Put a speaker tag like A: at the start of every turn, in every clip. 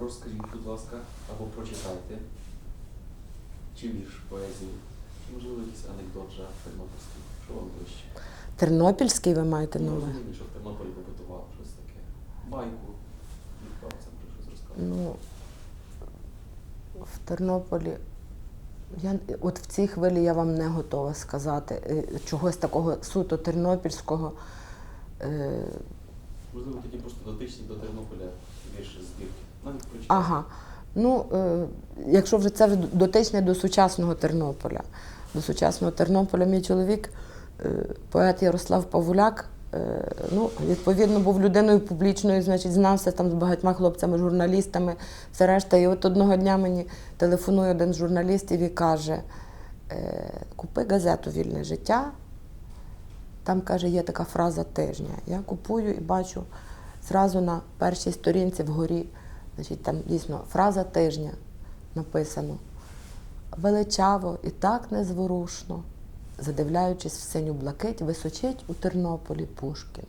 A: розкажіть, будь ласка, або прочитайте. Чи вірш поезії, чи можливо якийсь анекдот жах тернопільський. Що вам ближче?
B: Тернопільський ви маєте на
A: Ну,
B: увазі?
A: розумію, що в Тернополі побутував щось таке. Байку, від бабця може щось розказати.
B: Ну, в Тернополі. Я, от в цій хвилі я вам не готова сказати е, чогось такого суто тернопільського. Е,
A: Можливо, тоді просто дотичні до Тернополя вірші збірки.
B: Ага. Ну, е, якщо вже це вже дотичне до сучасного Тернополя. До сучасного Тернополя мій чоловік, е, поет Ярослав Павуляк, е, ну, відповідно, був людиною публічною, значить, знався там з багатьма хлопцями, журналістами, все решта. І от одного дня мені телефонує один з журналістів і каже: е, купи газету Вільне життя. Там каже, є така фраза тижня. Я купую і бачу зразу на першій сторінці вгорі, значить, там дійсно фраза тижня написано. Величаво і так незворушно, задивляючись в синю блакить, височить у Тернополі Пушкін.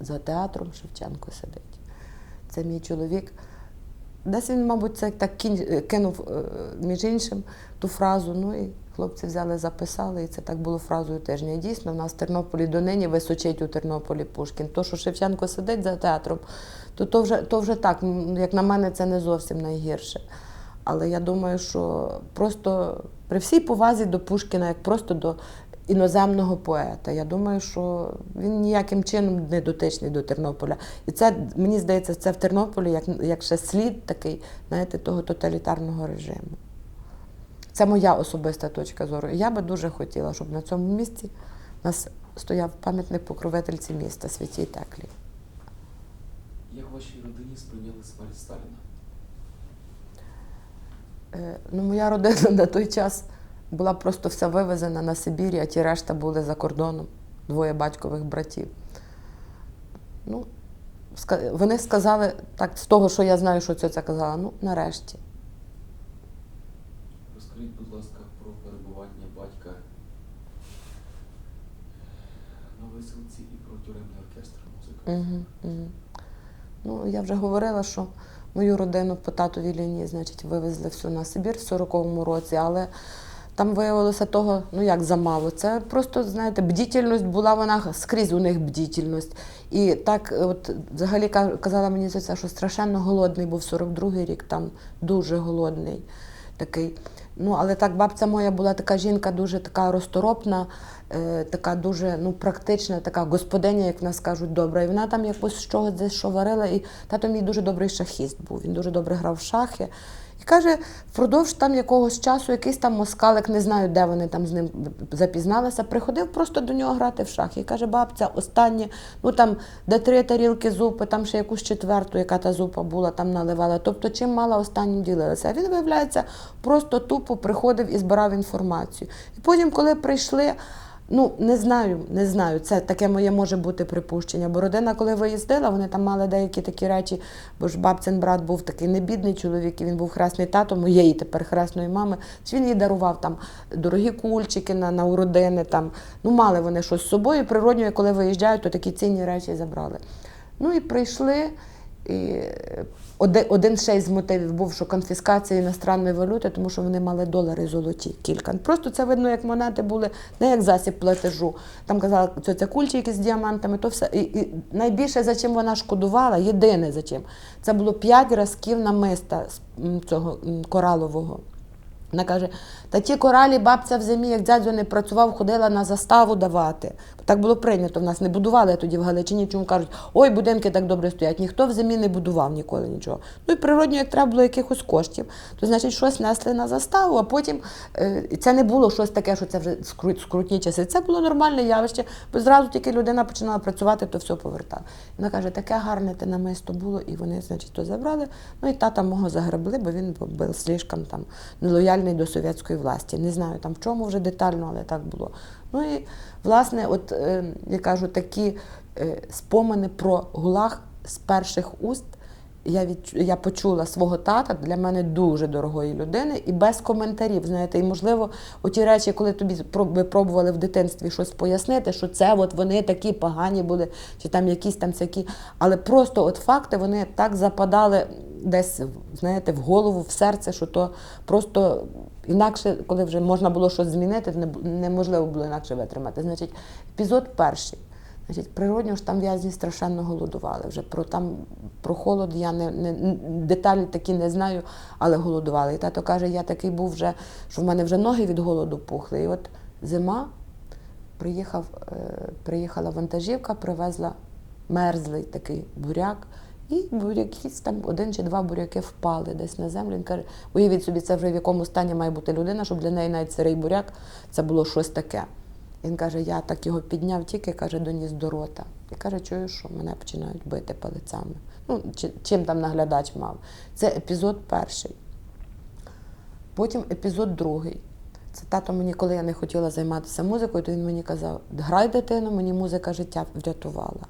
B: За театром Шевченко сидить. Це мій чоловік. Десь він, мабуть, це так кинув е, між іншим ту фразу. Ну і хлопці взяли, записали, і це так було фразою тижня. Дійсно, в нас в Тернополі донині височить у Тернополі Пушкін. То, що Шевченко сидить за театром, то, то, вже, то вже так, як на мене, це не зовсім найгірше. Але я думаю, що просто при всій повазі до Пушкіна, як просто до іноземного поета, я думаю, що він ніяким чином не дотичний до Тернополя. І це, мені здається, це в Тернополі як, як ще слід такий, знаєте, того тоталітарного режиму. Це моя особиста точка зору. І я би дуже хотіла, щоб на цьому місці у нас стояв пам'ятник покровительці міста Святій Теклі.
A: Як в вашій родині сприйняли смерть Сталіна?
B: Е, Ну, моя родина на той час була просто вся вивезена на Сибір, а ті решта були за кордоном, двоє батькових братів. Ну, вони сказали, так, з того, що я знаю, що ця казала, ну, нарешті.
A: Розкажіть, будь ласка, про перебування батька на виселці і про тюремний оркестр музики.
B: Угу, угу. Ну, я вже говорила, що мою родину по татовій лінії, значить, вивезли всю на Сибір в 40-му році, але там виявилося того, ну як замало. Це просто, знаєте, бдітельність була вона скрізь у них бдітельність. І так, от взагалі ка- казала мені це, що страшенно голодний був 42-й рік, там дуже голодний такий. Ну, але так бабця моя була така жінка, дуже така розторопна, е, така дуже ну, практична, така господиня, як в нас кажуть, добра. І вона там якось з чогось десь що варила. І тато мій дуже добрий шахіст був. Він дуже добре грав в шахи. І каже, впродовж там якогось часу якийсь там москалик, не знаю, де вони там з ним запізналися, приходив просто до нього грати в шахи. І каже, бабця, останнє, ну там, де три тарілки зупи, там ще якусь четверту, яка та зупа була, там наливала. Тобто, чим мала останнім ділилася. А він, виявляється, просто тупо приходив і збирав інформацію. І потім, коли прийшли. Ну, не знаю, не знаю. Це таке моє може бути припущення. Бо родина, коли виїздила, вони там мали деякі такі речі, бо ж бабцин брат був такий небідний чоловік, і він був хресний тато моєї тепер хресної мами. Він їй дарував там дорогі кульчики на, на уродини. Там. Ну, мали вони щось з собою. Природньо, коли виїжджають, то такі цінні речі забрали. Ну і прийшли. І один, ще із мотивів був, що конфіскація іностранної валюти, тому що вони мали долари золоті кілька. Просто це видно, як монети були, не як засіб платежу. Там казала, що це кульчики з діамантами, то все. І, і найбільше за чим вона шкодувала, єдине за чим, це було п'ять разків намиста цього коралового. Вона каже, та ті коралі бабця в зимі, як дядько не працював, ходила на заставу давати. Так було прийнято. В нас не будували тоді в Галичині, чому кажуть, ой, будинки так добре стоять. Ніхто в зимі не будував ніколи нічого. Ну і природньо, як треба було якихось коштів, то значить щось несли на заставу, а потім е, це не було щось таке, що це вже скрут, скрутні часи. Це було нормальне явище, бо зразу тільки людина починала працювати, то все повертала. Вона каже, таке гарне те намисто було, і вони, значить, то забрали. Ну і тата мого загребли, бо він був слишком там нелояльний до совєтської власті. Не знаю там в чому вже детально, але так було. Ну і власне, от е, я кажу, такі е, спомини про гулаг з перших уст. Я від я почула свого тата для мене дуже дорогої людини і без коментарів. Знаєте, і можливо, оті речі, коли тобі проб- пробували в дитинстві щось пояснити, що це от вони такі погані були, чи там якісь там всякі. Але просто от факти вони так западали десь, знаєте, в голову, в серце, що то просто інакше, коли вже можна було щось змінити, неможливо було інакше витримати. Значить, епізод перший. Значить, природньо ж там в'язні страшенно голодували. Вже про там про холод я не, не деталі такі не знаю, але голодували. І тато каже, я такий був вже, що в мене вже ноги від голоду пухли. І от зима приїхав, е, приїхала вантажівка, привезла мерзлий такий буряк. І буряки, там один чи два буряки впали десь на землю. Він каже, уявіть собі, це вже в якому стані має бути людина, щоб для неї навіть сирий буряк це було щось таке. Він каже, я так його підняв, тільки каже, доніс до рота. І каже, чую, що мене починають бити палицями. Ну, чим там наглядач мав. Це епізод перший. Потім епізод другий. Це тато мені, коли я не хотіла займатися музикою, то він мені казав: грай дитину, мені музика життя врятувала.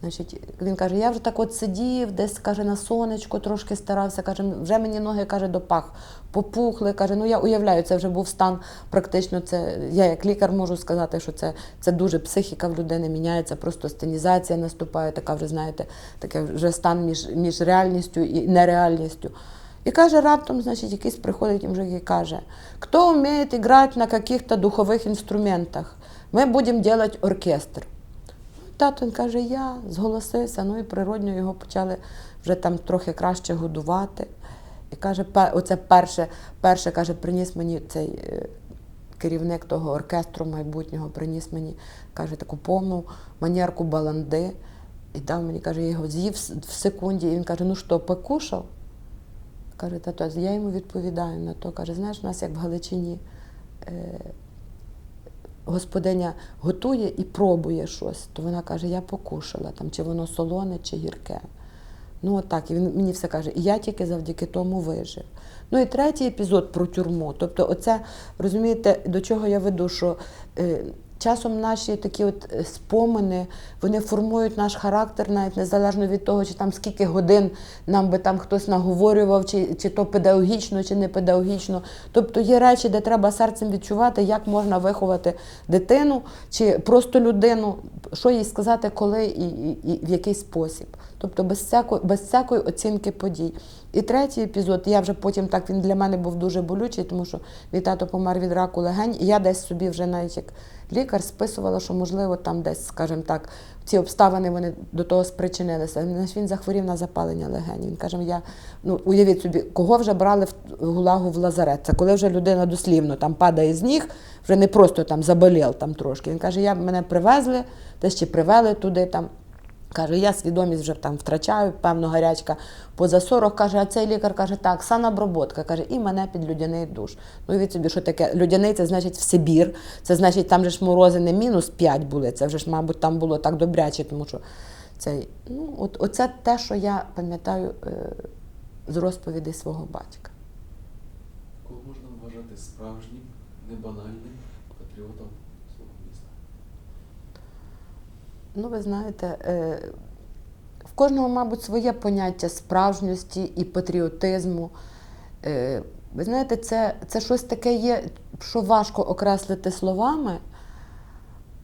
B: Значить, він каже, я вже так от сидів, десь каже, на сонечко трошки старався, каже, вже мені ноги каже, до пах попухли. Каже, ну я уявляю, це вже був стан. Практично це я як лікар можу сказати, що це, це дуже психіка в людини міняється, просто стенізація наступає, така вже знаєте, таке вже стан між, між реальністю і нереальністю. І каже, раптом, значить, якийсь приходить мужик і каже, хто вміє грати на каких-то духових інструментах, ми будемо робити оркестр. Тато він каже, я зголосився, ну і природньо його почали вже там трохи краще годувати. І каже, оце перше, перше каже, приніс мені цей е, керівник того оркестру майбутнього, приніс мені, каже, таку повну манерку баланди. І дав мені, каже, я його з'їв в секунді. І він каже, ну що, покушав? Каже, тато, я йому відповідаю на то. Каже, знаєш, у нас як в Галичині е, господиня готує і пробує щось, то вона каже, я покушала, там, чи воно солоне, чи гірке. Ну, отак, і він мені все каже, і я тільки завдяки тому вижив. Ну і третій епізод про тюрму. Тобто, оце, розумієте, до чого я веду, що е, часом наші такі от е, спомини, вони формують наш характер, навіть незалежно від того, чи там скільки годин нам би там хтось наговорював, чи, чи то педагогічно, чи не педагогічно. Тобто є речі, де треба серцем відчувати, як можна виховати дитину чи просто людину, що їй сказати, коли і, і, і в який спосіб. Тобто без всякої, без всякої оцінки подій. І третій епізод, я вже потім так він для мене був дуже болючий, тому що мій тато помер від раку легень, і я десь собі вже навіть як лікар списувала, що можливо там десь, скажімо так, ці обставини вони до того спричинилися. Наш Він захворів на запалення легень. Він каже, я ну уявіть собі, кого вже брали в гулагу в лазарет. Це коли вже людина дослівно там падає з ніг, вже не просто там заболів там трошки. Він каже, я мене привезли, те ще привели туди там. Каже, я свідомість вже там втрачаю, певно, гарячка поза 40. Каже, а цей лікар каже, так, саноброботка, каже, і мене під людяний душ. Ну, від собі, що таке? Людяний це значить в Сибір. Це значить, там же ж морози не мінус 5 були. Це вже ж, мабуть, там було так добряче, тому що цей, ну, от, оце те, що я пам'ятаю е, з розповідей свого батька.
A: Кого можна вважати справжнім, небанальним патріотом свого міста?
B: Ну, ви знаєте, е, в кожного, мабуть, своє поняття справжньості і патріотизму. Е, Ви знаєте, це, це щось таке є, що важко окреслити словами,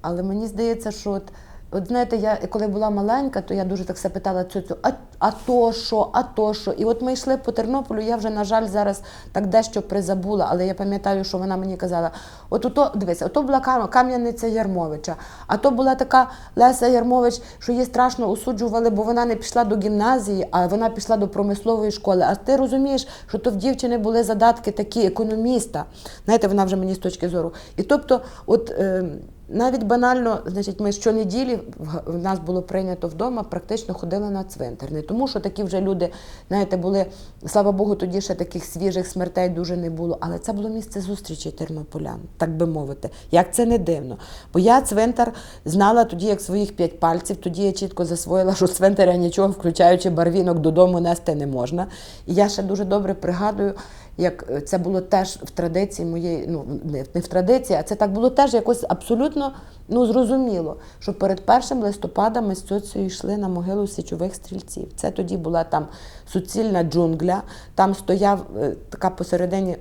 B: але мені здається, що от, от знаєте, я коли була маленька, то я дуже так все питала цю, а, а то що, а то що. І от ми йшли по Тернополю, я вже, на жаль, зараз так дещо призабула, але я пам'ятаю, що вона мені казала: от ото, дивися, ото була Кам- Кам'яниця Ярмовича, а то була така Леся Ярмович, що її страшно осуджували, бо вона не пішла до гімназії, а вона пішла до промислової школи. А ти розумієш, що то в дівчини були задатки такі економіста. Знаєте, вона вже мені з точки зору. І тобто, от. Е, навіть банально, значить, ми щонеділі в- нас було прийнято вдома, практично ходили на цвинтар. Не тому, що такі вже люди, знаєте, були, слава Богу, тоді ще таких свіжих смертей дуже не було. Але це було місце зустрічі тернополян, так би мовити. Як це не дивно. Бо я цвинтар знала тоді, як своїх п'ять пальців, тоді я чітко засвоїла, що цвинтаря нічого, включаючи барвінок, додому нести не можна. І я ще дуже добре пригадую, як е, це було теж в традиції моєї, ну не, в традиції, а це так було теж якось абсолютно ну, зрозуміло, що перед першим листопада ми з цьоцею йшли на могилу січових стрільців. Це тоді була там суцільна джунгля, там стояв е, така посередині.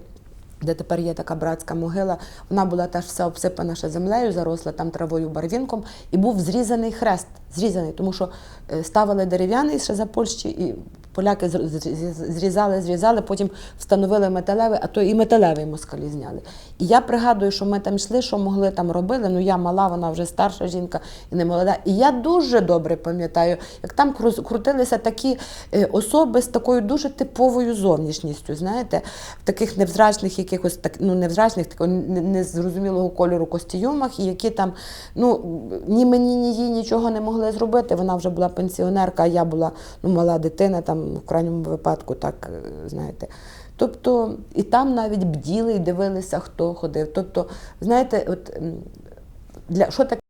B: Де тепер є така братська могила, вона була теж вся обсипана ще землею, заросла там травою барвінком, і був зрізаний хрест, зрізаний, тому що е, ставили дерев'яний ще за Польщі, і Поляки зрізали, зрізали, потім встановили металевий, а то і металевий москалі зняли. І я пригадую, що ми там йшли, що могли там робили. Ну я мала, вона вже старша жінка і не молода. І я дуже добре пам'ятаю, як там кру- крутилися такі е, особи з такою дуже типовою зовнішністю, знаєте, в таких невзрачних, якихось так, ну невзрачних, такого незрозумілого кольору костюмах, і які там ну ні мені, ні їй нічого не могли зробити. Вона вже була пенсіонерка, а я була ну, мала дитина, там в крайньому випадку, так е, знаєте. Тобто, і там навіть бділи і дивилися, хто ходив. Тобто, знаєте, от для що таке